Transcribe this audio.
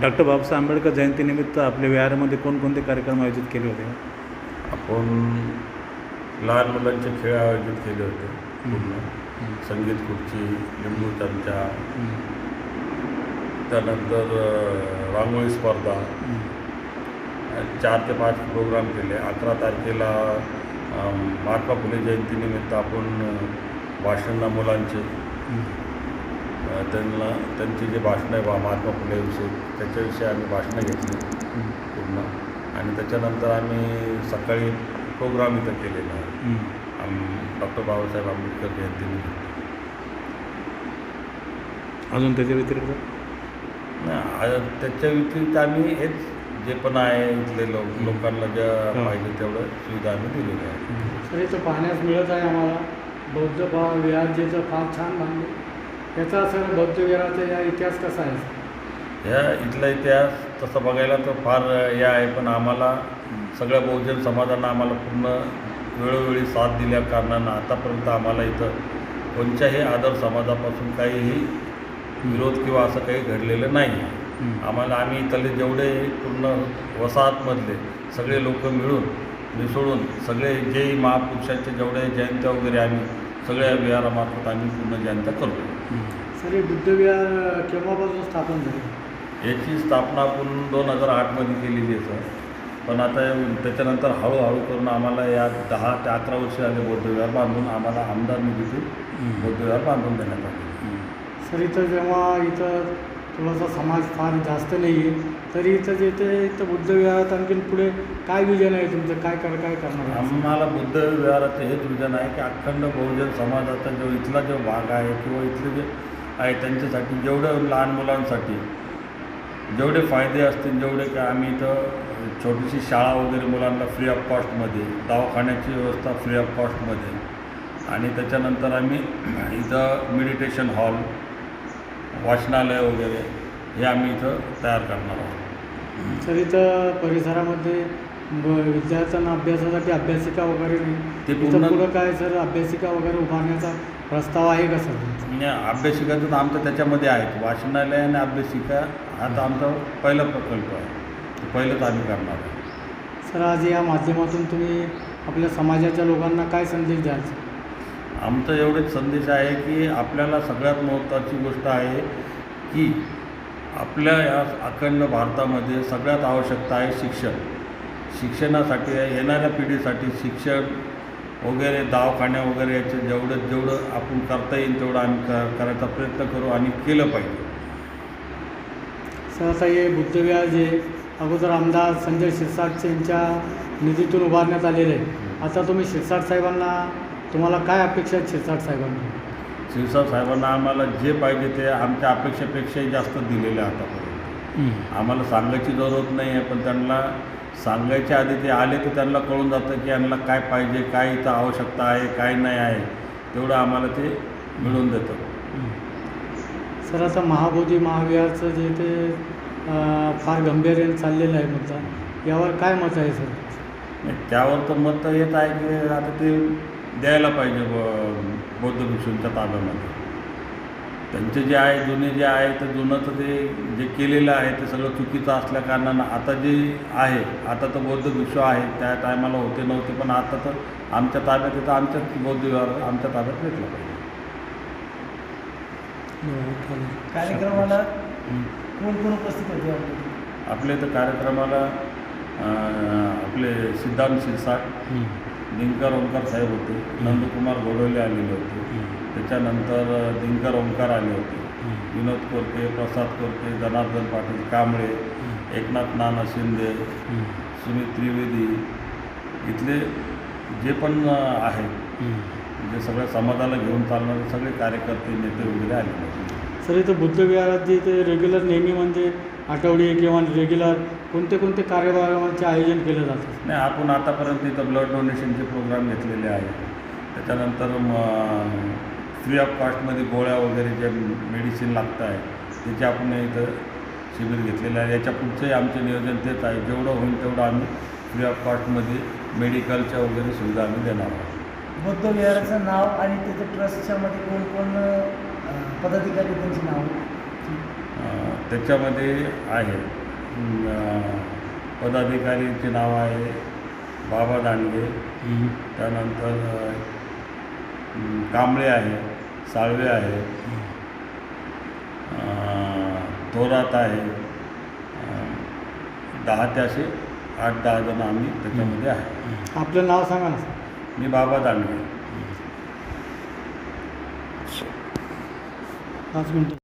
Doctor Babasaheb Ambedkar जयंतीनिमित्त आपल्या विहारामध्ये कोणकोणते कार्यक्रम आयोजित केले होते? आपण लहान मुलांचे खेळ आयोजित केले होते. पूर्ण. संगीत खुर्ची लिंबू चमचा. त्यानंतर रांगोळी स्पर्धा. चार ते पाच प्रोग्राम केले. अकरा तारखेला महात्मा फुले जयंतीनिमित्त आपण अ, भाषणं मुलांचे त्यांना त्यांची जे भाषणं आहे बा महात्मा फुलेविषयी त्याच्याविषयी आम्ही भाषणं घेतली पूर्ण. आणि त्याच्यानंतर आम्ही सकाळी प्रोग्राम इथं केलेला आहे. आम डॉक्टर बाबासाहेब आंबेडकर जयंतीनिमित्त अजून त्याच्या व्यतिरिक्त? नाही, त्याच्या व्यतिरिक्त आम्ही हेच जे पण आहे इथले लोक लोकांना ज्या हा. पाहिजे तेवढं सुविधा आम्ही दिलेल्या आहे. तर इथं पाहण्यास मिळत आहे आम्हाला. बौद्ध विहार जे इथं फार छान बांधले त्याचा सर बौद्ध विहाराचा या इतिहास कसा आहे? ह्या इथला इतिहास तसं बघायला तर फार हे आहे पण आम्हाला सगळ्या बहुजन समाजानं आम्हाला पूर्ण वेळोवेळी साथ दिल्या कारणानं आतापर्यंत आम्हाला इथं कोणत्याही आदर समाजापासून काहीही विरोध किंवा असं काही घडलेलं नाही आम्हाला आम्ही इथले जेवढे पूर्ण वसाहतमधले सगळे लोक मिळून मिसळून सगळे जे महापुरुषांचे जेवढे जयंत्या वगैरे आम्ही सगळ्या विहारामार्फत आम्ही पूर्ण जयंत्या करतो. सर हे बुद्ध विहार केव्हापासून स्थापन झाले? याची स्थापना आपण दोन हजार आठमध्ये केलेली आहे सर. पण आता त्याच्यानंतर हळूहळू करून आम्हाला या दहा ते अकरा वर्ष आले बौद्ध विहार बांधून आम्हाला आमदार निधीतून बौद्ध विहार बांधून देण्यात आले सर इथं जेव्हा इथं थोडासा समाज फार जास्त नाही आहे तरी इथं जे ते इथं बुद्ध विहारात आणखीन पुढे काय विजन आहे तुमचं? काय कर काय करणार आम्हाला बुद्ध विहाराचं हेच विजन आहे की अखंड बहुजन समाजाचा जो इथला जो भाग आहे किंवा इथले जे आहे त्यांच्यासाठी जेवढं लहान मुलांसाठी जेवढे फायदे असतील जेवढे काय आम्ही इथं छोटीशी शाळा वगैरे मुलांना फ्री ऑफ कॉस्टमध्ये दवाखान्याची व्यवस्था फ्री ऑफ कॉस्टमध्ये आणि त्याच्यानंतर आम्ही इथं मेडिटेशन हॉल वाचनालय वगैरे हे आम्ही इथं तयार करणार आहोत. सर इथं परिसरामध्ये विद्यार्थ्यांना अभ्यासासाठी अभ्यासिका वगैरे ते पूर्ण- काय सर अभ्यासिका वगैरे उभारण्याचा प्रस्ताव आहे का सर म्हणजे अभ्यासिकाचं तर आमचं त्याच्यामध्ये आहे वाचनालय आणि अभ्यासिका हा तर आमचा पहिला प्रकल्प आहे. पहिलंच आम्ही करणार आहे सर आज या माध्यमातून तुम्ही आपल्या समाजाच्या लोकांना काय संदेश द्याल? आमचा एवढेच संदेश आहे की आपल्याला सगळ्यात महत्त्वाची गोष्ट आहे की आपल्या या अखंड भारतामध्ये सगळ्यात आवश्यकता आहे शिक्षण. शिक्षणासाठी येणाऱ्या पिढीसाठी शिक्षण वगैरे दवाखान्या वगैरे याचे जेवढं जेवढं आपण करता येईल तेवढं आम्ही कर करायचा प्रयत्न करू आणि केलं पाहिजे. सहसा हे बुद्धविहार जे अगोदर आमदार संजय शिरसाट यांच्या निधीतून उभारण्यात आलेले आहे. आता तुम्ही शिरसाट साहेबांना तुम्हाला काय अपेक्षा आहेत शिरसाट साहेबांना? शिवसाहेब साहेबांना आम्हाला जे पाहिजे ते आमच्या अपेक्षेपेक्षाही जास्त दिलेले आहे आतापर्यंत. आम्हाला सांगायची जरूरत नाही आहे पण त्यांना सांगायच्या आधी ते आले तर त्यांना कळून जातं की यांना काय पाहिजे काय इथं आवश्यकता आहे काय नाही आहे. तेवढं आम्हाला ते मिळवून देतं. सर आता महाबोधी महाविहारचं जे ते फार गंभीर्याने चाललेलं आहे मुद्दा यावर काय मत आहे सर? त्यावर तर मत येत आहे की आता ते द्यायला पाहिजे ब बौद्ध भिक्षूंच्या ताब्यामध्ये. त्यांचे जे आहे जुने जे आहे तर जुनं तर ते जे केलेलं आहे ते सगळं चुकीचं असल्या कारणानं आता जे आहे आता तर बौद्ध भिक्षू आहे त्या टायमाला होते नव्हते पण आता तर आमच्या ताब्यात येतं आमच्याच बौद्ध विहार आमच्या ताब्यात घेतलं पाहिजे. कार्यक्रमाला कोण कोण उपस्थित होते आपले? आपल्या इथं कार्यक्रमाला आपले सिद्धांत शिरसाट दिनकर ओंकार साहेब होते नंदकुमार घोडवले आलेले होते. त्याच्यानंतर दिनकर ओंकार आले होते. विनोद कोरके प्रसाद कोरके जनार्दन पाटील कांबळे एकनाथ नाना शिंदे सुमित त्रिवेदी इथले जे पण आहेत जे सगळ्या समाजाला घेऊन चालणारे सगळे कार्यकर्ते नेते वगैरे आलेले होते सर इथं बुद्ध विहारात जे ते रेग्युलर नेहमी म्हणजे आठवडी किंवा रेग्युलर कोणते कोणते कार्यक्रमांचे आयोजन केलं जातं? नाही आपण आतापर्यंत इथं ब्लड डोनेशनचे प्रोग्राम घेतलेले आहेत. त्याच्यानंतर मग फ्री ऑफ कॉस्टमध्ये गोळ्या वगैरे जे मेडिसिन लागतं आहे त्याचे आपण इथं शिबिर घेतलेलं आहे. याच्या पुढचंही आमचे नियोजन तेच आहे. जेवढं होईल तेवढं आम्ही फ्री ऑफ कॉस्टमध्ये मेडिकलच्या वगैरे सुविधा आम्ही देणार आहोत. बौद्ध विहाराचं नाव आणि त्याच्या ट्रस्टच्या मध्ये कोण कोण अं, पदाधिकारी त्यांची नाव? अं, त्याच्यामध्ये आहे. पदाधिकारीचे नाव आहे बाबा दांडगे त्यानंतर कांबळे आहे साळवे आहे. अं, थोरात आहे. दहा ते असे आठ दहा जण आम्ही त्याच्यामध्ये आहे. आपलं नाव सांगा ना. मी बाबा दांडगे पाच मिनटं.